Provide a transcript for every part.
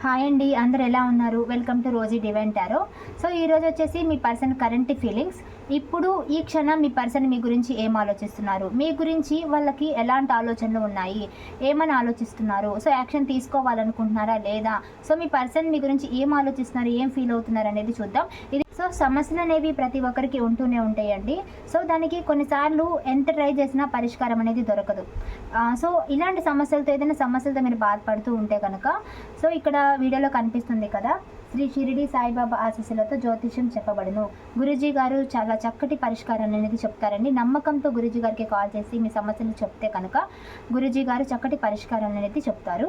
Hi అండి అందరు ఎలా ఉన్నారు? వెల్కమ్ టు రోజీ డివెంటారో సో ఈరోజు వచ్చేసి మీ పర్సన్ కరెంట్ ఫీలింగ్స్ ఇప్పుడు ఈ క్షణం మీ పర్సన్ మీ గురించి ఏం ఆలోచిస్తున్నారు? మీ గురించి వాళ్ళకి ఎలాంటి ఆలోచనలు ఉన్నాయి? ఏమని ఆలోచిస్తున్నారు? సో యాక్షన్ తీసుకోవాలనుకుంటున్నారా లేదా? సో మీ పర్సన్ మీ గురించి ఏం ఆలోచిస్తున్నారు? ఏం ఫీల్ అవుతున్నారు అనేది చూద్దాం. ఇది సో సమస్యలు అనేవి ప్రతి ఒక్కరికి ఉంటూనే ఉంటాయండి. సో దానికి కొన్నిసార్లు ఎంత ట్రై చేసినా పరిష్కారం అనేది దొరకదు. సో ఇలాంటి సమస్యలతో ఏదైనా సమస్యలతో మీరు బాధపడుతూ ఉంటే కనుక సో ఇక్కడ వీడియోలో కనిపిస్తుంది కదా శ్రీ షిరిడి సాయిబాబా ఆశీస్సులతో జ్యోతిష్యం చెప్పబడును. గురూజీ గారు చాలా చక్కటి పరిష్కారం అనేది చెప్తారండి. నమ్మకంతో గురూజీ గారికి కాల్ చేసి మీ సమస్యలు చెప్తే కనుక గురూజీ గారు చక్కటి పరిష్కారం అనేది చెప్తారు.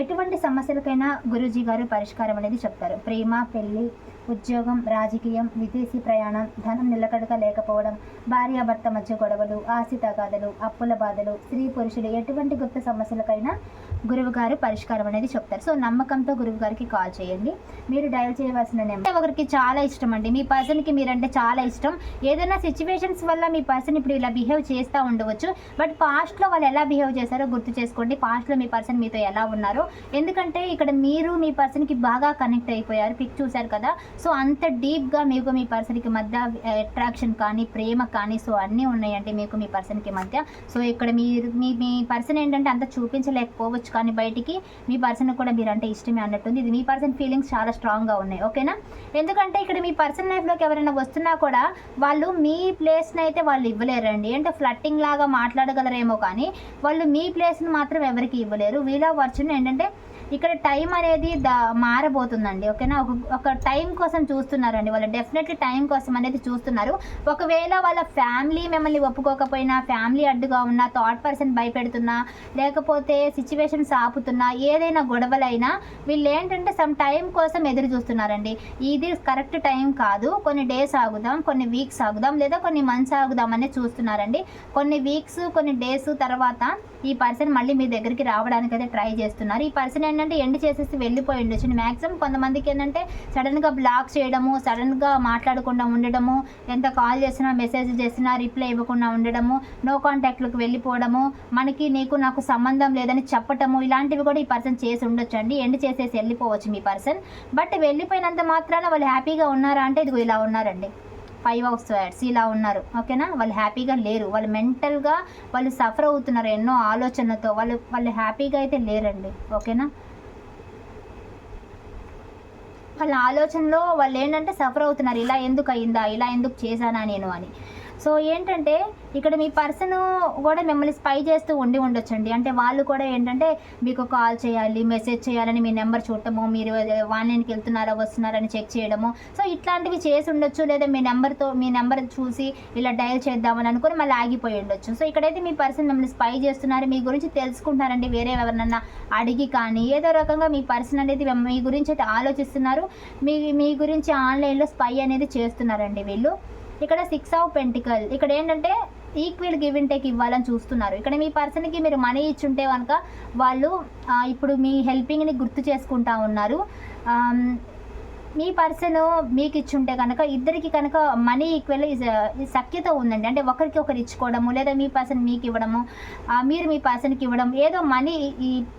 ఎటువంటి సమస్యలకైనా గురూజీ గారు పరిష్కారం అనేది చెప్తారు. ప్రేమ పెళ్ళి ఉద్యోగం రాజకీయం విదేశీ ప్రయాణం ధనం నిలకడగా లేకపోవడం భార్యాభర్త మధ్య గొడవలు ఆస్తి తగాదలు అప్పుల బాధలు స్త్రీ పురుషులు ఎటువంటి గుప్త సమస్యలకైనా గురువుగారు పరిష్కారం అనేది చెప్తారు. సో నమ్మకంతో గురువు గారికి కాల్ చేయండి. మీరు డయల్ చేయవలసిన నెంబర్ ఒకరికి చాలా ఇష్టం అండి. మీ పర్సన్కి మీరంటే చాలా ఇష్టం. ఏదైనా సిచ్యువేషన్స్ వల్ల మీ పర్సన్ ఇప్పుడు ఇలా బిహేవ్ చేస్తూ ఉండవచ్చు. బట్ పాస్ట్లో వాళ్ళు ఎలా బిహేవ్ చేశారో గుర్తు చేసుకోండి. పాస్ట్లో మీ పర్సన్ మీతో ఎలా ఉన్నారో. ఎందుకంటే ఇక్కడ మీరు మీ పర్సన్కి బాగా కనెక్ట్ అయిపోయారు. పిక్ చూశారు కదా. సో అంత డీప్గా మీకు మీ పర్సన్కి మధ్య అట్రాక్షన్ కానీ ప్రేమ కానీ సో అన్నీ ఉన్నాయండి మీకు మీ పర్సన్కి మధ్య. సో ఇక్కడ మీరు మీ మీ పర్సన్ ఏంటంటే అంత చూపించలేకపోవచ్చు కానీ బయటికి మీ పర్సన్ కూడా మీరు అంటే ఇష్టమే అన్నట్టుంది. ఇది మీ పర్సన్ ఫీలింగ్స్ చాలా స్ట్రాంగ్గా ఉన్నాయి ఓకేనా? ఎందుకంటే ఇక్కడ మీ పర్సన్ లైఫ్లోకి ఎవరైనా వస్తున్నా కూడా వాళ్ళు మీ ప్లేస్ని అయితే వాళ్ళు ఇవ్వలేరండి. అంటే ఫ్లట్టింగ్ లాగా మాట్లాడగలరేమో కానీ వాళ్ళు మీ ప్లేస్ని మాత్రం ఎవరికి ఇవ్వలేరు. వీళ్ళ వర్చున్ ఏంటంటే ఇక్కడ టైం అనేది మారబోతుందండి ఓకేనా? ఒక ఒక టైం కోసం చూస్తున్నారండి వాళ్ళు. డెఫినెట్లీ టైం కోసం అనేది చూస్తున్నారు. ఒకవేళ వాళ్ళ ఫ్యామిలీ మిమ్మల్ని ఒప్పుకోకపోయినా ఫ్యామిలీ అడ్డుగా ఉన్నా థాట్ పర్సన్ భయపెడుతున్నా లేకపోతే సిచ్యువేషన్స్ ఆపుతున్నా ఏదైనా గొడవలైనా వీళ్ళు ఏంటంటే సమ్ టైం కోసం ఎదురు చూస్తున్నారండి. ఇది కరెక్ట్ టైం కాదు. కొన్ని డేస్ ఆగుదాం కొన్ని వీక్స్ ఆగుదాం లేదా కొన్ని మంత్స్ ఆగుదాం అనేది చూస్తున్నారండి. కొన్ని వీక్స్ కొన్ని డేస్ తర్వాత ఈ పర్సన్ మళ్ళీ మీ దగ్గరికి రావడానికి అయితే ట్రై చేస్తున్నారు. ఈ పర్సన్ ఏంటంటే ఎండ్ చేసేసి వెళ్ళిపోయి ఉండొచ్చు మ్యాక్సిమం కొంతమందికి ఏంటంటే సడన్గా బ్లాక్ చేయడము సడన్గా మాట్లాడకుండా ఉండడము ఎంత కాల్ చేసినా మెసేజ్ చేసినా రిప్లై ఇవ్వకుండా ఉండడము నో కాంటాక్ట్లకు వెళ్ళిపోవడము మనకి నీకు నాకు సంబంధం లేదని చెప్పటము ఇలాంటివి కూడా ఈ పర్సన్ చేసి ఉండొచ్చు అండి ఎండ్ చేసేసి వెళ్ళిపోవచ్చు మీ పర్సన్ బట్ వెళ్ళిపోయినంత మాత్రాన వాళ్ళు హ్యాపీగా ఉన్నారా అంటే ఇదిగో ఇలా ఉన్నారండి. ఫైవ్ హౌస్ స్వాడ్స్ ఇలా ఉన్నారు. ఓకేనా? వాళ్ళు హ్యాపీగా లేరు. వాళ్ళు మెంటల్గా వాళ్ళు సఫర్ అవుతున్నారు. ఎన్నో ఆలోచనలతో వాళ్ళు వాళ్ళు హ్యాపీగా అయితే లేరండి. ఓకేనా? వాళ్ళ ఆలోచనలో వాళ్ళు ఏంటంటే సఫర్ అవుతున్నారు. ఇలా ఎందుకు అయిందా? ఇలా ఎందుకు చేశానా నేను అని. సో ఏంటంటే ఇక్కడ మీ పర్సన్ కూడా మిమ్మల్ని స్పై చేస్తూ ఉండి ఉండొచ్చండి. అంటే వాళ్ళు కూడా ఏంటంటే మీకు కాల్ చేయాలి మెసేజ్ చేయాలని మీ నెంబర్ చూడటము మీరు వాన్లైన్కి వెళ్తున్నారా వస్తున్నారని చెక్ చేయడము. సో ఇట్లాంటివి చేసి ఉండొచ్చు లేదా మీ నెంబర్తో మీ నెంబర్ చూసి ఇలా డయల్ చేద్దామని అనుకుని మళ్ళీ ఆగిపోయి ఉండొచ్చు. సో ఇక్కడైతే మీ పర్సన్ మిమ్మల్ని స్పై చేస్తున్నారు మీ గురించి తెలుసుకుంటున్నారండి. వేరే ఎవరినన్నా అడిగి కానీ ఏదో రకంగా మీ పర్సన్ అనేది మీ గురించి అయితే ఆలోచిస్తున్నారు. మీ మీ గురించి ఆన్లైన్లో స్పై అనేది చేస్తున్నారండి వీళ్ళు. ఇక్కడ సిక్స్ ఆఫ్ పెంటికల్ ఇక్కడ ఏంటంటే ఈక్వల్ గివ్ అండ్ టేక్ ఇవ్వాలని చూస్తున్నారు. ఇక్కడ మీ పర్సన్కి మీరు మనీ ఇచ్చుంటే కనుక వాళ్ళు ఇప్పుడు మీ హెల్పింగ్ని గుర్తు చేసుకుంటా ఉన్నారు. మీ పర్సన్ మీకు ఇచ్చుంటే కనుక ఇద్దరికి కనుక మనీ ఈక్వల్ సఖ్యత ఉందండి. అంటే ఒకరికి ఒకరు ఇచ్చుకోవడము లేదా మీ పర్సన్ మీకు ఇవ్వడము మీరు మీ పర్సన్కి ఇవ్వడం ఏదో మనీ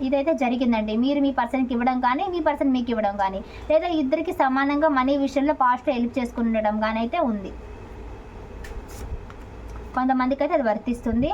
ఇదైతే జరిగిందండి. మీరు మీ పర్సన్కి ఇవ్వడం కానీ మీ పర్సన్ మీకు ఇవ్వడం కానీ లేదా ఇద్దరికి సమానంగా మనీ విషయంలో పాస్ట్లో హెల్ప్ చేసుకుని ఉండడం కానీ అయితే ఉంది. కొంతమందికి అయితే అది వర్తిస్తుంది.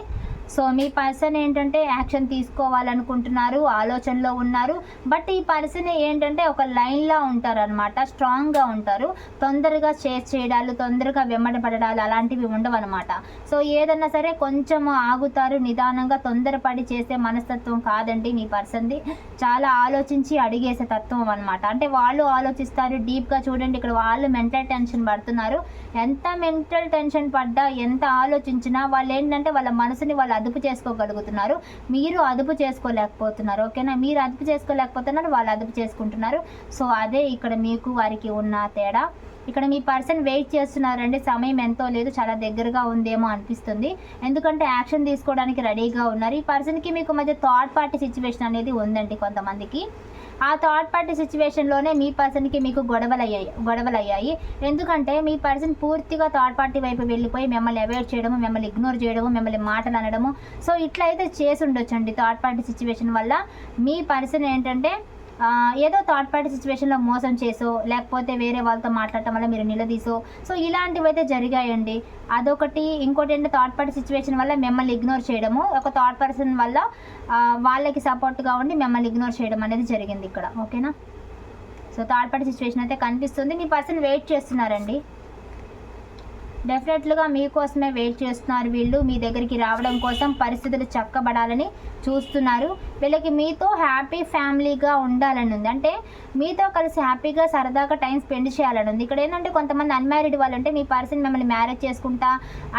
సో మీ పర్సన్ ఏంటంటే యాక్షన్ తీసుకోవాలనుకుంటున్నారు ఆలోచనలో ఉన్నారు. బట్ ఈ పర్సన్ ఏంటంటే ఒక లైన్లో ఉంటారు అనమాట స్ట్రాంగ్గా ఉంటారు. తొందరగా చేసి చేయడాలు తొందరగా వెంబడపడడాలు అలాంటివి ఉండవు అనమాట సో ఏదన్నా సరే కొంచెం ఆగుతారు నిదానంగా తొందరపడి చేసే మనస్తత్వం కాదండి మీ పర్సన్ది. చాలా ఆలోచించి అడిగేసే తత్వం అనమాట అంటే వాళ్ళు ఆలోచిస్తారు డీప్గా చూడండి ఇక్కడ వాళ్ళు మెంటల్ టెన్షన్ పడుతున్నారు. ఎంత మెంటల్ టెన్షన్ పడ్డా ఎంత ఆలోచించినా వాళ్ళు ఏంటంటే వాళ్ళ మనసుని వాళ్ళు అదుపు చేసుకోగలుగుతున్నారు. మీరు అదుపు చేసుకోలేకపోతున్నారు ఓకేనా? మీరు అదుపు చేసుకోలేకపోతున్నారు వాళ్ళు అదుపు చేసుకుంటున్నారు. సో అదే ఇక్కడ మీకు వారికి ఉన్న తేడా. ఇక్కడ మీ పర్సన్ వెయిట్ చేస్తున్నారండి. సమయం ఎంతో లేదు. చాలా దగ్గరగా ఉందేమో అనిపిస్తుంది. ఎందుకంటే యాక్షన్ తీసుకోవడానికి రెడీగా ఉన్నారు. ఈ పర్సన్కి మీకు మధ్య థర్డ్ పార్టీ సిచ్యువేషన్ అనేది ఉందండి కొంతమందికి. ఆ థర్డ్ పార్టీ సిచ్యువేషన్లోనే మీ పర్సన్కి మీకు గొడవలు అయ్యాయి గొడవలు అయ్యాయి ఎందుకంటే మీ పర్సన్ పూర్తిగా థర్డ్ పార్టీ వైపు వెళ్ళిపోయి మిమ్మల్ని అవాయిడ్ చేయడము మిమ్మల్ని ఇగ్నోర్ చేయడము మిమ్మల్ని మాటలు అనడము. సో ఇట్లా అయితే చేసి ఉండొచ్చండి థర్డ్ పార్టీ సిచ్యువేషన్ వల్ల. మీ పర్సన్ ఏంటంటే ఏదో థర్డ్ పార్టీ సిచ్యువేషన్లో మోసం చేసో లేకపోతే వేరే వాళ్ళతో మాట్లాడటం వల్ల మీరు నిలదీసో. సో ఇలాంటివి అయితే జరిగాయండి. అదొకటి. ఇంకోటి ఏంటంటే థర్డ్ పార్టీ సిచ్యువేషన్ వల్ల మిమ్మల్ని ఇగ్నోర్ చేయడము. ఒక థర్డ్ పర్సన్ వల్ల వాళ్ళకి సపోర్ట్గా ఉండి మిమ్మల్ని ఇగ్నోర్ చేయడం అనేది జరిగింది ఇక్కడ. ఓకేనా సో థర్డ్ పార్టీ సిచ్యువేషన్ అయితే కనిపిస్తుంది. మీ పర్సన్ వెయిట్ చేస్తున్నారండి. డెఫినెట్లుగా మీకోసమే వెయిట్ చేస్తున్నారు వీళ్ళు. మీ దగ్గరికి రావడం కోసం పరిస్థితులు చక్కబడాలని చూస్తున్నారు. వీళ్ళకి మీతో హ్యాపీ ఫ్యామిలీగా ఉండాలని ఉంది. అంటే మీతో కలిసి హ్యాపీగా సరదాగా టైం స్పెండ్ చేయాలని ఉంది. ఇక్కడ ఏంటంటే కొంతమంది అన్మ్యారీడ్ వాళ్ళు అంటే మీ పర్సన్ మిమ్మల్ని మ్యారేజ్ చేసుకుంటా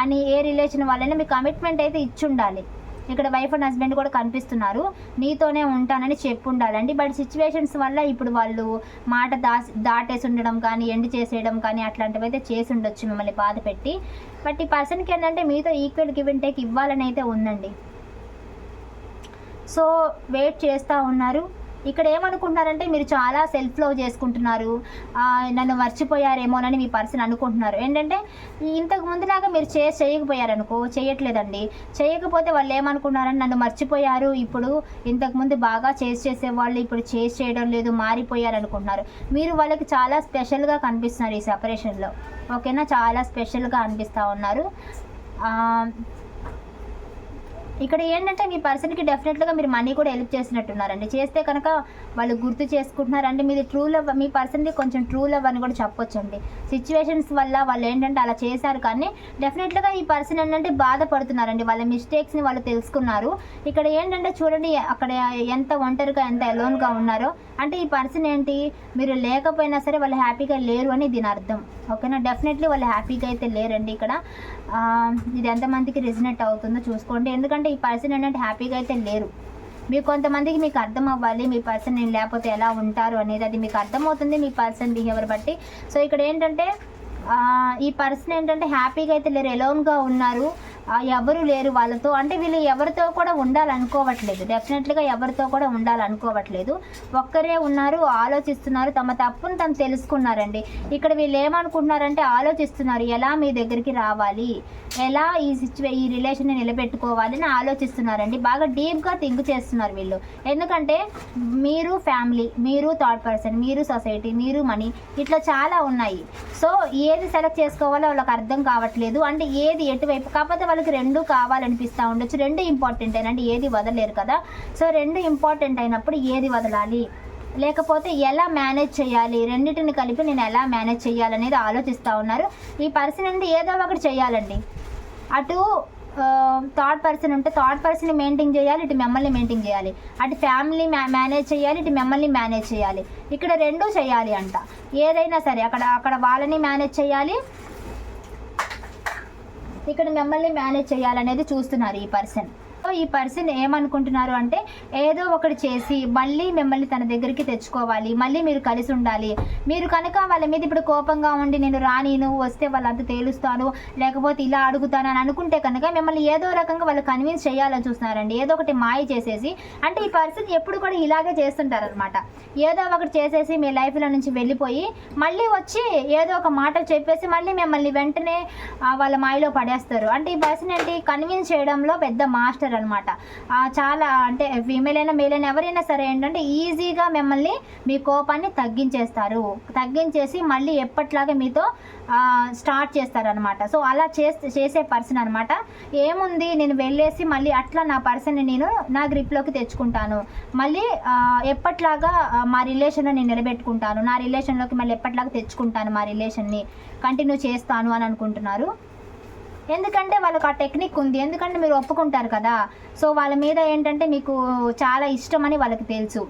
అని ఏ రిలేషన్ వాళ్ళైనా మీ కమిట్మెంట్ అయితే ఇచ్చి ఉండాలి ఇక్కడ వైఫ్ అండ్ హస్బెండ్ కూడా కనిపిస్తున్నారు. నీతోనే ఉంటానని చెప్పు ఉండాలండి బట్ సిచ్యువేషన్స్ వల్ల ఇప్పుడు వాళ్ళు మాట దా దాటేసి ఉండడం కానీ ఎండ్ చేసేయడం కానీ అట్లాంటివి అయితే చేసి ఉండొచ్చు మిమ్మల్ని బాధ పెట్టి. బట్ ఈ పర్సన్కి ఏంటంటే మీతో ఈక్వల్ గివ్ అండ్ టేక్ ఇవ్వాలని అయితే ఉందండి. సో వెయిట్ చేస్తూ ఉన్నారు. ఇక్కడ ఏమనుకుంటున్నారంటే మీరు చాలా సెల్ఫ్ లవ్ చేసుకుంటున్నారు. నన్ను మర్చిపోయారేమోనని మీ పర్సన్ అనుకుంటున్నారు. ఏంటంటే ఇంతకు ముందులాగా మీరు చే చేయకపోయారనుకో చేయట్లేదండి. చేయకపోతే వాళ్ళు ఏమనుకున్నారని నన్ను మర్చిపోయారు. ఇప్పుడు ఇంతకుముందు బాగా చేసి చేసేవాళ్ళు ఇప్పుడు చేసి చేయడం లేదు మారిపోయారు అనుకుంటున్నారు మీరు వాళ్ళకి చాలా స్పెషల్గా కనిపిస్తున్నారు ఈ సెపరేషన్లో ఓకేనా? చాలా స్పెషల్గా అనిపిస్తూ ఉన్నారు. ఇక్కడ ఏంటంటే మీ పర్సన్కి డెఫినెట్గా మీరు మనీ కూడా హెల్ప్ చేసినట్టున్నారండి. చేస్తే కనుక వాళ్ళు గుర్తు చేసుకుంటున్నారండి మీది ట్రూ లవ్ మీ పర్సన్ది కొంచెం ట్రూ లవ్ అని కూడా చెప్పొచ్చండి. సిచ్యువేషన్స్ వల్ల వాళ్ళు ఏంటంటే అలా చేశారు కానీ డెఫినెట్గా ఈ పర్సన్ ఏంటంటే బాధపడుతున్నారండి. వాళ్ళ మిస్టేక్స్ని వాళ్ళు తెలుసుకున్నారు. ఇక్కడ ఏంటంటే చూడండి అక్కడ ఎంత ఒంటరిగా ఎంత ఎలోన్గా ఉన్నారో. అంటే ఈ పర్సన్ ఏంటి? మీరు లేకపోయినా సరే వాళ్ళు హ్యాపీగా లేరు అని దీని అర్థం. ఓకేనా? డెఫినెట్లీ వాళ్ళు హ్యాపీగా అయితే లేరండి ఇక్కడ. ఇది ఎంతమందికి రిజనేట్ అవుతుందో చూసుకోండి. ఎందుకంటే ఈ పర్సన్ ఏంటంటే హ్యాపీగా అయితే లేరు. మీకు కొంతమందికి మీకు అర్థం అవ్వాలి మీ పర్సన్ నేను లేకపోతే ఎలా ఉంటారు అనేది అది మీకు అర్థమవుతుంది మీ పర్సన్ బిహేవియర్ బట్టి. సో ఇక్కడ ఏంటంటే ఈ పర్సన్ ఏంటంటే హ్యాపీగా అయితే లేరు ఎలోన్గా ఉన్నారు. ఎవరు లేరు వాళ్ళతో. అంటే వీళ్ళు ఎవరితో కూడా ఉండాలనుకోవట్లేదు. డెఫినెట్లీగా ఎవరితో కూడా ఉండాలనుకోవట్లేదు. ఒక్కరే ఉన్నారు ఆలోచిస్తున్నారు తమ తప్పును తను తెలుసుకున్నారండి. ఇక్కడ వీళ్ళు ఏమనుకుంటున్నారంటే ఆలోచిస్తున్నారు ఎలా మీ దగ్గరికి రావాలి? ఎలా ఈ సిచ్యువే ఈ రిలేషన్ని నిలబెట్టుకోవాలి అని ఆలోచిస్తున్నారండి. బాగా డీప్గా థింక్ చేస్తున్నారు వీళ్ళు. ఎందుకంటే మీరు ఫ్యామిలీ మీరు థర్డ్ పర్సన్ మీరు సొసైటీ మీరు మనీ ఇట్లా చాలా ఉన్నాయి. సో ఏది సెలెక్ట్ చేసుకోవాలో వాళ్ళకి అర్థం కావట్లేదు. అంటే ఏది ఎటువైపు కాకపోతే వాళ్ళకి రెండు కావాలనిపిస్తూ ఉండొచ్చు. రెండు ఇంపార్టెంట్ అంటే ఏది వదలేరు కదా. సో రెండు ఇంపార్టెంట్ అయినప్పుడు ఏది వదలాలి? లేకపోతే ఎలా మేనేజ్ చేయాలి? రెండింటిని కలిపి నేను ఎలా మేనేజ్ చేయాలనేది ఆలోచిస్తూ ఉన్నారు. ఈ పర్సన్ అంటే ఏదో ఒకటి చేయాలండి. అటు థర్డ్ పర్సన్ ఉంటే థర్డ్ పర్సన్ మెయింటైన్ చేయాలి ఇటు మిమ్మల్ని మెయింటైన్ చేయాలి. అటు ఫ్యామిలీ మేనేజ్ చేయాలి ఇటు మిమ్మల్ని మేనేజ్ చేయాలి. ఇక్కడ రెండూ చేయాలి అంట. ఏదైనా సరే అక్కడ అక్కడ వాళ్ళని మేనేజ్ చేయాలి ఇక్కడ మిమ్మల్ని మేనేజ్ చేయాలనేది చూస్తున్నారు ఈ పర్సన్. ఈ పర్సన్ ఏమనుకుంటున్నారు అంటే ఏదో ఒకటి చేసి మళ్ళీ మిమ్మల్ని తన దగ్గరికి తెచ్చుకోవాలి మళ్ళీ మీరు కలిసి ఉండాలి. మీరు కనుక వాళ్ళ మీద ఇప్పుడు కోపంగా ఉండి నేను రాని నువ్వు వస్తే వాళ్ళంతా తేలుస్తాను లేకపోతే ఇలా అడుగుతాను అని అనుకుంటే కనుక మిమ్మల్ని ఏదో రకంగా వాళ్ళు కన్విన్స్ చేయాలని చూస్తున్నారండి. ఏదో ఒకటి మాయ చేసేసి అంటే ఈ పర్సన్ ఎప్పుడు కూడా ఇలాగే చేస్తుంటారు అనమాట ఏదో ఒకటి చేసేసి మీ లైఫ్లో నుంచి వెళ్ళిపోయి మళ్ళీ వచ్చి ఏదో ఒక మాట చెప్పేసి మళ్ళీ మిమ్మల్ని వెంటనే వాళ్ళ మాయలో పడేస్తారు. అంటే ఈ పర్సన్ ఏంటి? కన్విన్స్ చేయడంలో పెద్ద మాస్టర్ అనమాట చాలా అంటే ఫీమేల్ అయినా మేల్ అయినా ఎవరైనా సరే ఏంటంటే ఈజీగా మిమ్మల్ని మీ కోపాన్ని తగ్గించేస్తారు. తగ్గించేసి మళ్ళీ ఎప్పట్లాగే మీతో స్టార్ట్ చేస్తారనమాట సో అలా చేస్తే చేసే పర్సన్ అనమాట ఏముంది నేను వెళ్ళేసి మళ్ళీ అట్లా నా పర్సన్ని నేను నా గ్రిప్లోకి తెచ్చుకుంటాను. మళ్ళీ ఎప్పట్లాగా మా రిలేషన్ నేను నిలబెట్టుకుంటాను. నా రిలేషన్లోకి మళ్ళీ ఎప్పట్లాగా తెచ్చుకుంటాను మా రిలేషన్ని కంటిన్యూ చేస్తాను అని అనుకుంటున్నారు. ఎందుకంటే వాళ్ళకి ఆ టెక్నిక్ ఉంది. ఎందుకంటే మీరు ఒప్పుకుంటారు కదా. సో వాళ్ళ మీద ఏంటంటే మీకు చాలా ఇష్టం అని వాళ్ళకి తెలుసు.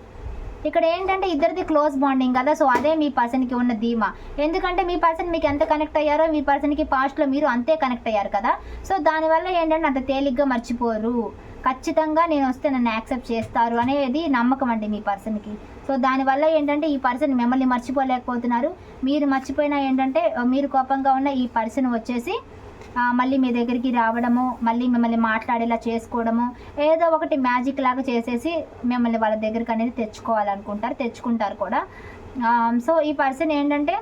ఇక్కడ ఏంటంటే ఇద్దరిది క్లోజ్ బాండింగ్ కదా. సో అదే మీ పర్సన్కి ఉన్న ధీమా. ఎందుకంటే మీ పర్సన్ మీకు ఎంత కనెక్ట్ అయ్యారో మీ పర్సన్కి పాస్ట్లో మీరు అంతే కనెక్ట్ అయ్యారు కదా. సో దానివల్ల ఏంటంటే అంత తేలిగ్గా మర్చిపోరు. ఖచ్చితంగా నేను వస్తే నన్ను యాక్సెప్ట్ చేస్తారు అనేది నమ్మకం అండి మీ పర్సన్కి. సో దానివల్ల ఏంటంటే ఈ పర్సన్ మిమ్మల్ని మర్చిపోలేకపోతున్నారు. మీరు మర్చిపోయినా ఏంటంటే మీరు కోపంగా ఉన్న ఈ పర్సన్ వచ్చేసి మళ్ళీ మీ దగ్గరికి రావడము మళ్ళీ మిమ్మల్ని మాట్లాడేలా చేసుకోవడము ఏదో ఒకటి మ్యాజిక్ లాగా చేసేసి మిమ్మల్ని వాళ్ళ దగ్గరికి అనేది తెచ్చుకోవాలనుకుంటారు తెచ్చుకుంటారు కూడా. సో ఈ పర్సన్ ఏంటంటే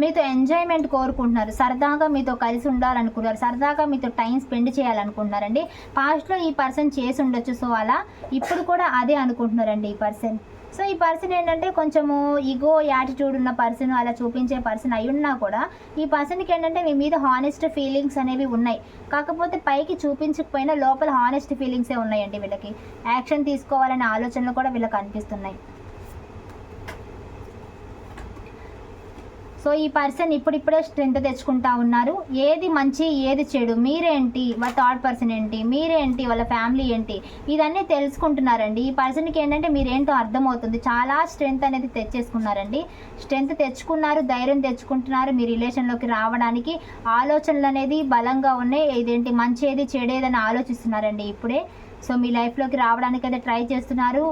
మీతో ఎంజాయ్మెంట్ కోరుకుంటున్నారు. సరదాగా మీతో కలిసి ఉండాలనుకుంటున్నారు సరదాగా మీతో టైం స్పెండ్ చేయాలనుకుంటున్నారండి. పాస్ట్లో ఈ పర్సన్ చేసి ఉండొచ్చు. సో అలా ఇప్పుడు కూడా అదే అనుకుంటున్నారండి ఈ పర్సన్ సో ఈ పర్సన్ ఏంటంటే కొంచెము ఈగో యాటిట్యూడ్ ఉన్న పర్సన్ అలా చూపించే పర్సన్ అయి ఉన్నా కూడా ఈ పర్సన్కి ఏంటంటే మీ మీద హానెస్ట్ ఫీలింగ్స్ అనేవి ఉన్నాయి. కాకపోతే పైకి చూపించకపోయినా లోపల హానెస్ట్ ఫీలింగ్సే ఉన్నాయండి వీళ్ళకి. యాక్షన్ తీసుకోవాలనే ఆలోచనలు కూడా వీళ్ళకి అనిపిస్తున్నాయి సో ఈ పర్సన్ ఇప్పుడిప్పుడే స్ట్రెంత్ తెచ్చుకుంటా ఉన్నారు. ఏది మంచి ఏది చెడు? మీరేంటి? వాళ్ళ థర్డ్ పర్సన్ ఏంటి? మీరేంటి? వాళ్ళ ఫ్యామిలీ ఏంటి? ఇదన్నీ తెలుసుకుంటున్నారండి. ఈ పర్సన్కి ఏంటంటే మీరేంటో అర్థమవుతుంది. చాలా స్ట్రెంత్ అనేది తెచ్చేసుకున్నారండి. స్ట్రెంత్ తెచ్చుకున్నారు ధైర్యం తెచ్చుకుంటున్నారు మీ రిలేషన్లోకి రావడానికి. ఆలోచనలు అనేది బలంగా ఉన్నాయి. ఇదేంటి మంచి ఏది చెడేదని ఆలోచిస్తున్నారండి ఇప్పుడే. సో మీ లైఫ్లోకి రావడానికి అయితే ట్రై చేస్తున్నారు.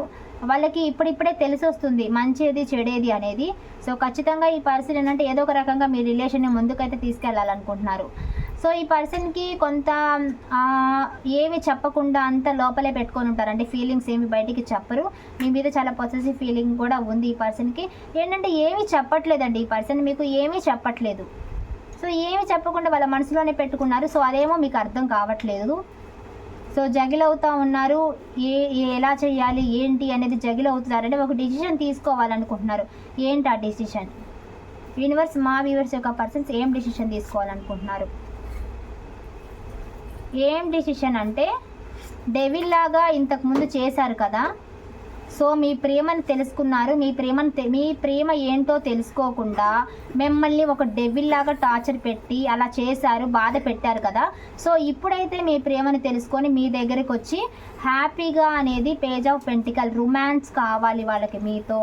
వాళ్ళకి ఇప్పుడిప్పుడే తెలిసి వస్తుంది మంచిది చెడేది అనేది. సో ఖచ్చితంగా ఈ పర్సన్ ఏంటంటే ఏదో ఒక రకంగా మీ రిలేషన్ని ముందుకైతే తీసుకెళ్ళాలనుకుంటున్నారు సో ఈ పర్సన్కి కొంత ఆ, ఏమి చెప్పకుండా అంత లోపలే పెట్టుకొని ఉంటారు అంటే ఫీలింగ్స్ ఏమి బయటికి చెప్పరు. మీ మీద చాలా పొసెసివ్ ఫీలింగ్ కూడా ఉంది ఈ పర్సన్కి. ఏంటంటే ఏమీ చెప్పట్లేదండి ఈ పర్సన్ మీకు ఏమీ చెప్పట్లేదు. సో ఏమి చెప్పకుండా వాళ్ళ మనసులోనే పెట్టుకున్నారు. సో అదేమో మీకు అర్థం కావట్లేదు. సో జగిల్ అవుతా ఉన్నారు. ఏ ఎలా చేయాలి? ఏంటి అనేది జగిల్ అవుతున్నారు అంటే ఒక డిసిషన్ తీసుకోవాలనుకుంటున్నారు. ఏంటి ఆ డిసిషన్ యూనివర్స్ మా వ్యూవర్స్ యొక్క పర్సన్స్ ఏం డిసిషన్ తీసుకోవాలనుకుంటున్నారు? ఏం డిసిషన్ అంటే డెవిల్ లాగా ఇంతకుముందు చేశారు కదా సో మీ ప్రేమను తెలుసుకున్నారు. మీ ప్రేమను మీ ప్రేమ ఏంటో తెలుసుకోకుండా మిమ్మల్ని ఒక డెవిల్ లాగా టార్చర్ పెట్టి అలా చేశారు బాధ పెట్టారు కదా. సో ఇప్పుడైతే మీ ప్రేమను తెలుసుకొని మీ దగ్గరికి వచ్చి హ్యాపీగా అనేది పేజ్ ఆఫ్ పెంటికల్ రొమాన్స్ కావాలి వాళ్ళకి మీతో.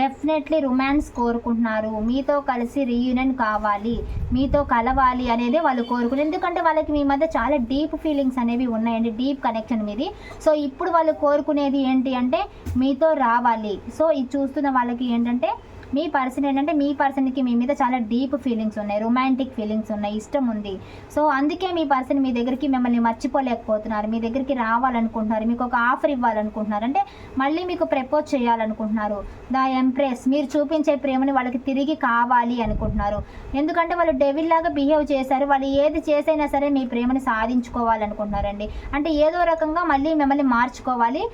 డెఫినెట్లీ రొమాన్స్ కోరుకుంటున్నారు. మీతో కలిసి రీయూనియన్ కావాలి మీతో కలవాలి అనేది వాళ్ళు కోరుకున్నారు ఎందుకంటే వాళ్ళకి మీ మధ్య చాలా డీప్ ఫీలింగ్స్ అనేవి ఉన్నాయండి డీప్ కనెక్షన్ మీది. సో ఇప్పుడు వాళ్ళు కోరుకునేది ఏంటి అంటే మీతో రావాలి. సో ఇది చూస్తున్న వాళ్ళకి ఏంటంటే మీ పర్సన్ ఏంటంటే మీ పర్సన్కి మీ మీద చాలా డీప్ ఫీలింగ్స్ ఉన్నాయి రొమాంటిక్ ఫీలింగ్స్ ఉన్నాయి ఇష్టం ఉంది. సో అందుకే మీ పర్సన్ మీ దగ్గరికి మిమ్మల్ని మర్చిపోలేకపోతున్నారు మీ దగ్గరికి రావాలనుకుంటున్నారు మీకు ఒక ఆఫర్ ఇవ్వాలనుకుంటున్నారు. అంటే మళ్ళీ మీకు ప్రపోజ్ చేయాలనుకుంటున్నారు. ద ఎంప్రెస్ మీరు చూపించే ప్రేమని వాళ్ళకి తిరిగి కావాలి అనుకుంటున్నారు. ఎందుకంటే వాళ్ళు డెవిల్ లాగా బిహేవ్ చేశారు వాళ్ళు ఏది చేసైనా సరే మీ ప్రేమని సాధించుకోవాలనుకుంటున్నారండి. అంటే ఏదో రకంగా మళ్ళీ మిమ్మల్ని మార్చుకోవాలి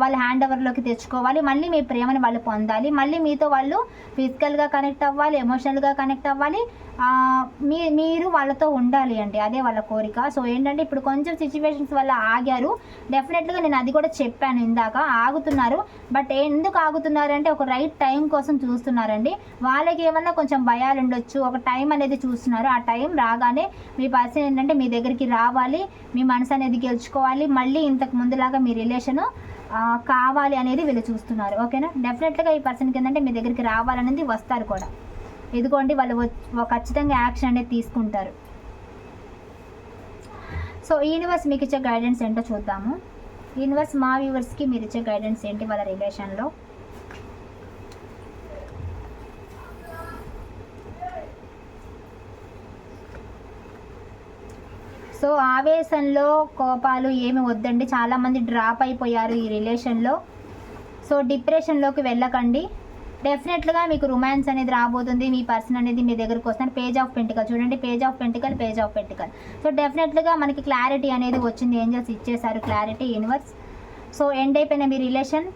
వాళ్ళ హ్యాండ్ ఓవర్లోకి తెచ్చుకోవాలి మళ్ళీ మీ ప్రేమని వాళ్ళు పొందాలి మళ్ళీ మీతో వాళ్ళు ఫిజికల్గా కనెక్ట్ అవ్వాలి ఎమోషనల్గా కనెక్ట్ అవ్వాలి. మీ మీరు వాళ్ళతో ఉండాలి అండి. అదే వాళ్ళ కోరిక. సో ఏంటంటే ఇప్పుడు కొంచెం సిచ్యువేషన్స్ వల్ల ఆగారు. డెఫినెట్గా నేను అది కూడా చెప్పాను ఇందాక. ఆగుతున్నారు. బట్ ఎందుకు ఆగుతున్నారు అంటే ఒక రైట్ టైం కోసం చూస్తున్నారండి. వాళ్ళకి ఏమన్నా కొంచెం భయాలు ఉండొచ్చు. ఒక టైం అనేది చూస్తున్నారు. ఆ టైం రాగానే మీ పర్సన్ ఏంటంటే మీ దగ్గరికి రావాలి. మీ మనసు అనేది గెలుచుకోవాలి. మళ్ళీ ఇంతకు ముందులాగా మీ రిలేషను కావాలి అనేది వీళ్ళు చూస్తున్నారు. ఓకేనా? డెఫినెట్గా ఈ పర్సన్కి ఏంటంటే మీ దగ్గరికి రావాలనేది వస్తారు కూడా. ఇదిగోండి వాళ్ళు ఖచ్చితంగా యాక్షన్ అనేది తీసుకుంటారు. సో యూనివర్స్ మీకు ఇచ్చే గైడెన్స్ ఏంటో చూద్దాము. యూనివర్స్ మా వ్యూవర్స్కి మీరు ఇచ్చే గైడెన్స్ ఏంటి వాళ్ళ రిలేషన్లో సో ఆవేశంలో కోపాలు ఏమి వద్దండి. చాలామంది డ్రాప్ అయిపోయారు ఈ రిలేషన్లో సో డిప్రెషన్లోకి వెళ్ళకండి. డెఫినెట్గా మీకు రొమాన్స్ అనేది రాబోతుంది. మీ పర్సన్ అనేది మీ దగ్గరకు వస్తున్నారు. పేజ్ ఆఫ్ పెంటికల్ చూడండి. Page of pentacle page of pentacle so డెఫినెట్గా మనకి క్లారిటీ అనేది వచ్చింది. ఏంజల్స్ ఇచ్చేసారు క్లారిటీ యూనివర్స్ సో ఎండ్ అయిపోయిన మీ రిలేషన్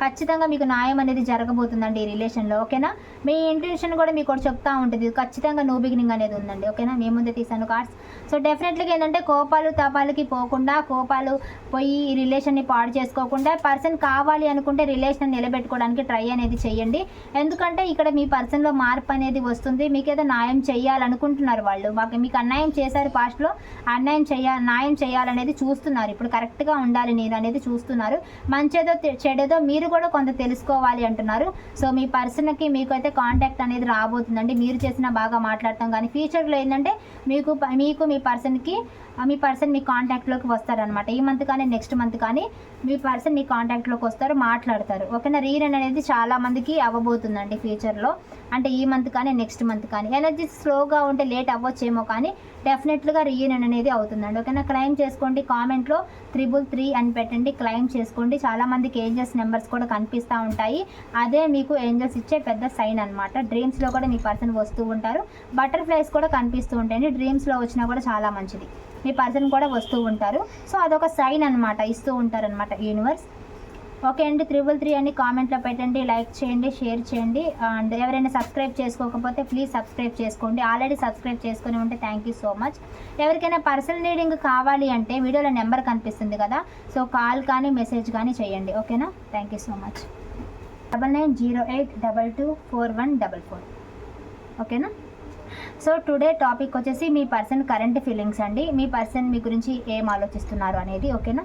ఖచ్చితంగా మీకు న్యాయం అనేది జరగబోతుందండి ఈ రిలేషన్లో ఓకేనా మీ ఇంట్యూషన్ కూడా మీకు ఒకటి చెప్తా ఉంటుంది. ఖచ్చితంగా నో బిగినింగ్ అనేది ఉందండి. ఓకేనా? మీ ముందే తీసాను కార్డ్స్ సో డెఫినెట్లీగా ఏంటంటే కోపాలు తపాలకి పోకుండా కోపాలు పోయి ఈ రిలేషన్ని పాడు చేసుకోకుండా పర్సన్ కావాలి అనుకుంటే రిలేషన్ నిలబెట్టుకోవడానికి ట్రై అనేది చేయండి. ఎందుకంటే ఇక్కడ మీ పర్సన్లో మార్పు అనేది వస్తుంది. మీకు ఏదో న్యాయం చేయాలనుకుంటున్నారు వాళ్ళు. మాకు మీకు అన్యాయం చేశారు పాస్ట్లో అన్యాయం చేయాలి న్యాయం చేయాలనేది చూస్తున్నారు. ఇప్పుడు కరెక్ట్గా ఉండాలి నేను అనేది చూస్తున్నారు. మంచేదో చెడేదో మీరు కూడా కొంత తెలుసుకోవాలి అంటున్నారు. సో మీ పర్సన్కి మీకు అయితే కాంటాక్ట్ అనేది రాబోతుందండి. మీరు చేసిన బాగా మాట్లాడటం కానీ ఫ్యూచర్లో ఏంటంటే మీకు మీకు మీ పర్సన్కి మీ పర్సన్ మీ కాంటాక్ట్లోకి వస్తారనమాట ఈ మంత్ కానీ నెక్స్ట్ మంత్ కానీ మీ పర్సన్ మీ కాంటాక్ట్లోకి వస్తారు మాట్లాడతారు. ఓకేనా రీరన్ అనేది చాలా మందికి అవ్వబోతుందండి ఫ్యూచర్లో. అంటే ఈ మంత్ కానీ నెక్స్ట్ మంత్ కానీ. ఎనర్జీ స్లోగా ఉంటే లేట్ అవ్వచ్చేమో కానీ డెఫినెట్గా రీయూనియన్ అనేది అవుతుందండి. ఓకేనా క్లైమ్ చేసుకోండి కామెంట్లో త్రిబుల్ త్రీ అని పెట్టండి క్లైమ్ చేసుకోండి. చాలా మందికి ఏంజల్స్ నెంబర్స్ కూడా కనిపిస్తూ ఉంటాయి. అదే మీకు ఏంజల్స్ ఇచ్చే పెద్ద సైన్ అనమాట డ్రీమ్స్లో కూడా మీ పర్సన్ వస్తూ ఉంటారు. బటర్ఫ్లైస్ కూడా కనిపిస్తూ ఉంటాయండి. డ్రీమ్స్లో వచ్చినా కూడా చాలా మంచిది. మీ పర్సన్ కూడా వస్తూ ఉంటారు. సో అదొక సైన్ అనమాట ఇస్తూ ఉంటారనమాట యూనివర్స్ ఓకే అండి త్రిబుల్ త్రీ అని కామెంట్లో పెట్టండి లైక్ చేయండి షేర్ చేయండి. అండ్ ఎవరైనా సబ్స్క్రైబ్ చేసుకోకపోతే ప్లీజ్ సబ్స్క్రైబ్ చేసుకోండి. ఆల్రెడీ సబ్స్క్రైబ్ చేసుకుని ఉంటే థ్యాంక్ యూ సో మచ్ ఎవరికైనా పర్సనల్ రీడింగ్ కావాలి అంటే వీడియోలో నెంబర్ కనిపిస్తుంది కదా. సో కాల్ కానీ మెసేజ్ కానీ చేయండి. ఓకేనా? Thank you so much double nine zero eight double two four one double four ఓకేనా? సో టుడే టాపిక్ వచ్చేసి మీ పర్సన్ కరెంట్ ఫీలింగ్స్ అండి. మీ పర్సన్ మీ గురించి ఏం ఆలోచిస్తున్నారు అనేది ఓకేనా?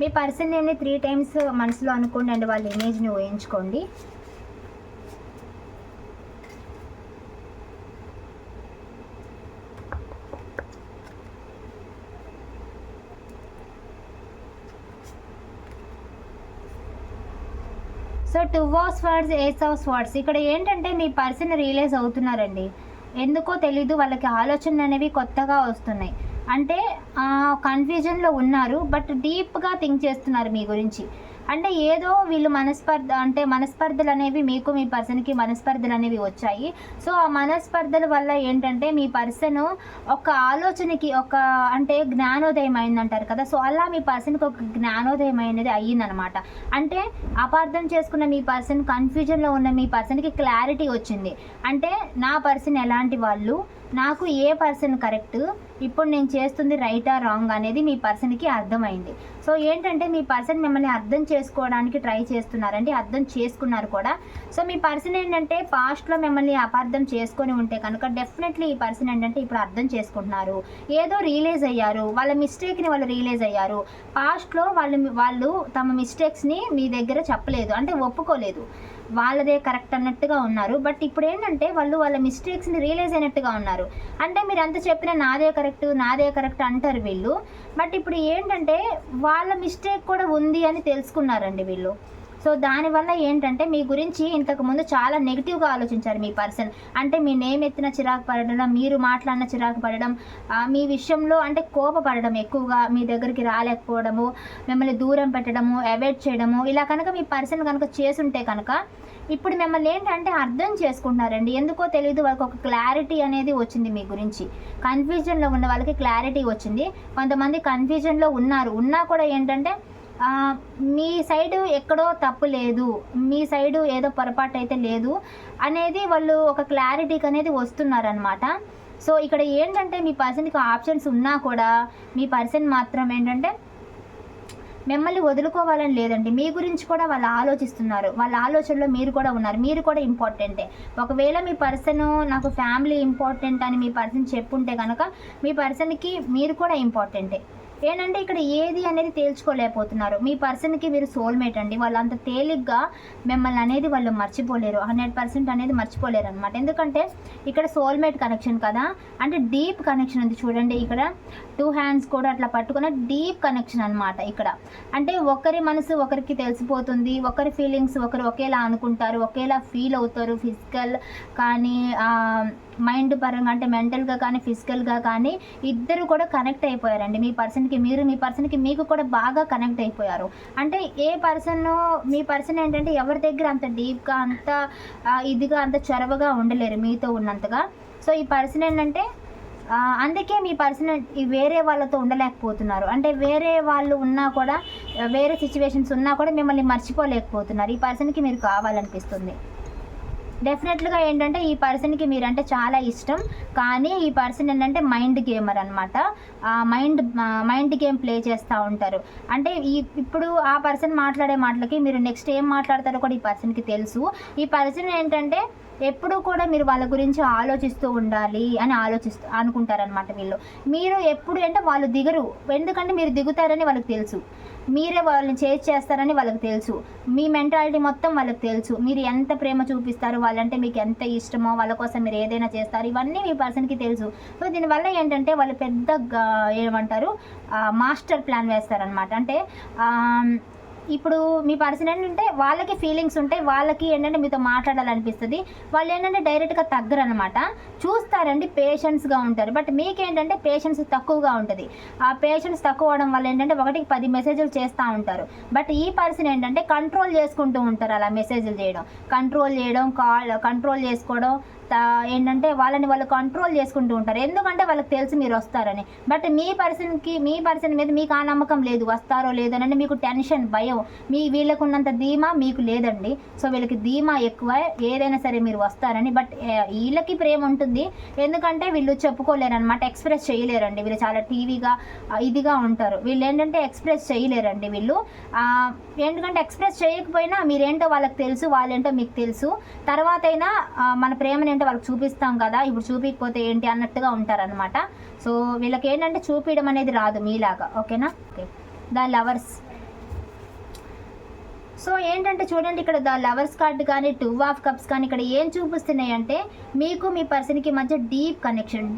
మీ పర్సన్ నేమ్ని త్రీ టైమ్స్ మనసులో అనుకోండి అండ్ వాళ్ళ ఇమేజ్ని ఊహించుకోండి so two of swords ace of swords ఇక్కడ ఏంటంటే మీ పర్సన్ రియలైజ్ అవుతున్నారండి. ఎందుకో తెలీదు వాళ్ళకి ఆలోచనలు అనేవి కొత్తగా వస్తున్నాయి. అంటే కన్ఫ్యూజన్లో ఉన్నారు బట్ డీప్గా థింక్ చేస్తున్నారు మీ గురించి. అంటే ఏదో వీళ్ళు మనస్పర్ధ అంటే మనస్పర్ధలు అనేవి మీకు మీ పర్సన్కి మనస్పర్ధలు అనేవి వచ్చాయి. సో ఆ మనస్పర్ధల వల్ల ఏంటంటే మీ పర్సన్ ఒక ఆలోచనకి ఒక అంటే జ్ఞానోదయం అయిందంటారు కదా. సో అలా మీ పర్సన్కి ఒక జ్ఞానోదయం అనేది అయ్యిందనమాట. అంటే అపార్థం చేసుకున్న మీ పర్సన్ కన్ఫ్యూజన్లో ఉన్న మీ పర్సన్కి క్లారిటీ వచ్చింది. అంటే నా పర్సన్ ఎలాంటి వాళ్ళు? నాకు ఏ పర్సన్ కరెక్ట్ ఇప్పుడు నేను చేస్తుంది రైటా రాంగ్ అనేది మీ పర్సన్కి అర్థమైంది. సో ఏంటంటే మీ పర్సన్ మిమ్మల్ని అర్థం చేసుకోవడానికి ట్రై చేస్తున్నారండి అర్థం చేసుకున్నారు కూడా. సో మీ పర్సన్ ఏంటంటే పాస్ట్లో మిమ్మల్ని అపార్థం చేసుకొని ఉంటే కనుక డెఫినెట్లీ ఈ పర్సన్ ఏంటంటే ఇప్పుడు అర్థం చేసుకుంటున్నారు. ఏదో రియలైజ్ అయ్యారు వాళ్ళ మిస్టేక్ని వాళ్ళు రియలైజ్ అయ్యారు. పాస్ట్లో వాళ్ళు వాళ్ళు తమ మిస్టేక్స్ని మీ దగ్గర చెప్పలేదు అంటే ఒప్పుకోలేదు. వాళ్ళదే కరెక్ట్ అన్నట్టుగా ఉన్నారు. బట్ ఇప్పుడు ఏంటంటే వాళ్ళు వాళ్ళ మిస్టేక్స్ని రియలైజ్ అయినట్టుగా ఉన్నారు. అంటే మీరు ఎంత చెప్పినా నాదే కరెక్ట్ నాదే కరెక్ట్ అంటారు వీళ్ళు. బట్ ఇప్పుడు ఏంటంటే వాళ్ళ మిస్టేక్ కూడా ఉంది అని తెలుసుకున్నారండి వీళ్ళు. సో దానివల్ల ఏంటంటే మీ గురించి ఇంతకుముందు చాలా నెగిటివ్గా ఆలోచించారు మీ పర్సన్. అంటే మీ నేమ్ ఎత్తిన చిరాకు పడడం మీరు మాట్లాడిన చిరాకు పడడం మీ విషయంలో అంటే కోపపడడం ఎక్కువగా మీ దగ్గరికి రాలేకపోవడము మిమ్మల్ని దూరం పెట్టడము అవాయిడ్ చేయడము ఇలా కనుక మీ పర్సన్ కనుక చేసుంటే కనుక ఇప్పుడు మిమ్మల్ని ఏంటంటే అర్థం చేసుకుంటున్నారండి. ఎందుకో తెలియదు వాళ్ళకి ఒక క్లారిటీ అనేది వచ్చింది మీ గురించి. కన్ఫ్యూజన్లో ఉన్న వాళ్ళకి క్లారిటీ వచ్చింది. కొంతమంది కన్ఫ్యూజన్లో ఉన్నారు. ఉన్నా కూడా ఏంటంటే మీ సైడు ఎక్కడో తప్పు లేదు. మీ సైడు ఏదో పొరపాటు అయితే లేదు అనేది వాళ్ళు ఒక క్లారిటీకి అనేది వస్తున్నారనమాట సో ఇక్కడ ఏంటంటే మీ పర్సన్కి ఆప్షన్స్ ఉన్నా కూడా మీ పర్సన్ మాత్రం ఏంటంటే మిమ్మల్ని వదులుకోవాలని లేదండి. మీ గురించి కూడా వాళ్ళు ఆలోచిస్తున్నారు. వాళ్ళ ఆలోచనలో మీరు కూడా ఉన్నారు. మీరు కూడా ఇంపార్టెంటే. ఒకవేళ మీ పర్సన్ నాకు ఫ్యామిలీ ఇంపార్టెంట్ అని మీ పర్సన్ చెప్పుంటే కనుక మీ పర్సన్కి మీరు కూడా ఇంపార్టెంటే. ఏంటంటే ఇక్కడ ఏది అనేది తేల్చుకోలేకపోతున్నారు. మీ పర్సన్కి మీరు సోల్మేట్ అండి. వాళ్ళు అంత తేలిగ్గా మిమ్మల్ని అనేది వాళ్ళు మర్చిపోలేరు. హండ్రెడ్ పర్సెంట్ అనేది మర్చిపోలేరు అనమాట ఎందుకంటే ఇక్కడ సోల్మేట్ కనెక్షన్ కదా. అంటే డీప్ కనెక్షన్ ఉంది చూడండి ఇక్కడ. టూ హ్యాండ్స్ కూడా అట్లా పట్టుకున్న డీప్ కనెక్షన్ అనమాట ఇక్కడ. అంటే ఒకరి మనసు ఒకరికి తెలిసిపోతుంది. ఒకరి ఫీలింగ్స్ ఒకరు ఒకేలా అనుకుంటారు. ఒకేలా ఫీల్ అవుతారు ఫిజికల్ కానీ మైండ్ పరంగా అంటే మెంటల్గా కానీ ఫిజికల్గా కానీ ఇద్దరు కూడా కనెక్ట్ అయిపోయారండి. మీ పర్సన్కి మీరు మీ పర్సన్కి మీకు కూడా బాగా కనెక్ట్ అయిపోయారు. అంటే ఏ పర్సన్ మీ పర్సన్ ఏంటంటే ఎవరి దగ్గర అంత డీప్గా అంత ఇదిగా అంత చొరవగా ఉండలేరు మీతో ఉన్నంతగా. సో ఈ పర్సన్ ఏంటంటే అందుకే మీ పర్సన్ వేరే వాళ్ళతో ఉండలేకపోతున్నారు. అంటే వేరే వాళ్ళు ఉన్నా కూడా వేరే సిచ్యువేషన్స్ ఉన్నా కూడా మిమ్మల్ని మర్చిపోలేకపోతున్నారు. ఈ పర్సన్కి మీరు కావాలనిపిస్తుంది. డెఫినెట్గా ఏంటంటే ఈ పర్సన్కి మీరంటే చాలా ఇష్టం. కానీ ఈ పర్సన్ ఏంటంటే మైండ్ గేమర్ అనమాట మైండ్ మైండ్ గేమ్ ప్లే చేస్తూ ఉంటారు. అంటే ఈ ఇప్పుడు ఆ పర్సన్ మాట్లాడే మాటలకి మీరు నెక్స్ట్ ఏం మాట్లాడతారో కూడా ఈ పర్సన్కి తెలుసు. ఈ పర్సన్ ఏంటంటే ఎప్పుడూ కూడా మీరు వాళ్ళ గురించి ఆలోచిస్తూ ఉండాలి అని ఆలోచిస్తూ అనుకుంటారనమాట వీళ్ళు. మీరు ఎప్పుడు అంటే వాళ్ళు దిగరు. ఎందుకంటే మీరు దిగుతారని వాళ్ళకి తెలుసు. మీరే వాళ్ళని చేజ్ చేస్తారని వాళ్ళకి తెలుసు. మీ మెంటాలిటీ మొత్తం వాళ్ళకి తెలుసు. మీరు ఎంత ప్రేమ చూపిస్తారు? వాళ్ళంటే మీకు ఎంత ఇష్టమో వాళ్ళ కోసం మీరు ఏదైనా చేస్తారు? ఇవన్నీ మీ పర్సన్కి తెలుసు. సో దీనివల్ల ఏంటంటే వాళ్ళు పెద్ద ఏమంటారు? మాస్టర్ ప్లాన్ వేస్తారనమాట అంటే ఇప్పుడు మీ పర్సన్ ఏంటంటే వాళ్ళకి ఫీలింగ్స్ ఉంటాయి వాళ్ళకి ఏంటంటే మీతో మాట్లాడాలనిపిస్తుంది. వాళ్ళు ఏంటంటే డైరెక్ట్గా తగ్గరు అనమాట చూస్తారండి పేషెన్స్గా ఉంటారు. బట్ మీకేంటంటే పేషెన్స్ తక్కువగా ఉంటుంది. ఆ పేషెన్స్ తక్కువ అవడం వల్ల ఏంటంటే ఒకటికి పది మెసేజ్లు చేస్తూ ఉంటారు. బట్ ఈ పర్సన్ ఏంటంటే కంట్రోల్ చేసుకుంటూ ఉంటారు అలా మెసేజ్లు చేయడం. కంట్రోల్ చేయడం కాల్ కంట్రోల్ చేసుకోవడం ఏంటంటే వాళ్ళని వాళ్ళు కంట్రోల్ చేసుకుంటూ ఉంటారు. ఎందుకంటే వాళ్ళకి తెలుసు మీరు వస్తారని. బట్ మీ పర్సన్కి మీ పర్సన్ మీద మీకు ఆ నమ్మకం లేదు. వస్తారో లేదోనని మీకు టెన్షన్ భయం. మీ వీళ్ళకు ఉన్నంత ధీమా మీకు లేదండి. సో వీళ్ళకి ధీమా ఎక్కువ. ఏదైనా సరే మీరు వస్తారని. బట్ వీళ్ళకి ప్రేమ ఉంటుంది. ఎందుకంటే వీళ్ళు చెప్పుకోలేరనమాట ఎక్స్ప్రెస్ చేయలేరండి. వీళ్ళు చాలా టీవీగా ఇదిగా ఉంటారు. వీళ్ళు ఏంటంటే ఎక్స్ప్రెస్ చేయలేరండి వీళ్ళు. ఎందుకంటే ఎక్స్ప్రెస్ చేయకపోయినా మీరేంటో వాళ్ళకి తెలుసు వాళ్ళేంటో మీకు తెలుసు. తర్వాత అయినా మన ప్రేమని ఏంటంటే వాళ్ళకి చూపిస్తాం కదా ఇప్పుడు చూపించకపోతే ఏంటి అన్నట్టుగా ఉంటారనమాట సో వీళ్ళకి ఏంటంటే చూపించడం అనేది రాదు మీలాగా ఓకేనా? ఓకే. The lovers. సో ఏంటంటే చూడండి ఇక్కడ ద లవర్స్ కార్డ్ కానీ టూ ఆఫ్ కప్స్ కానీ ఇక్కడ ఏం చూపిస్తున్నాయి అంటే మీకు మీ పర్సన్కి మధ్య డీప్ కనెక్షన్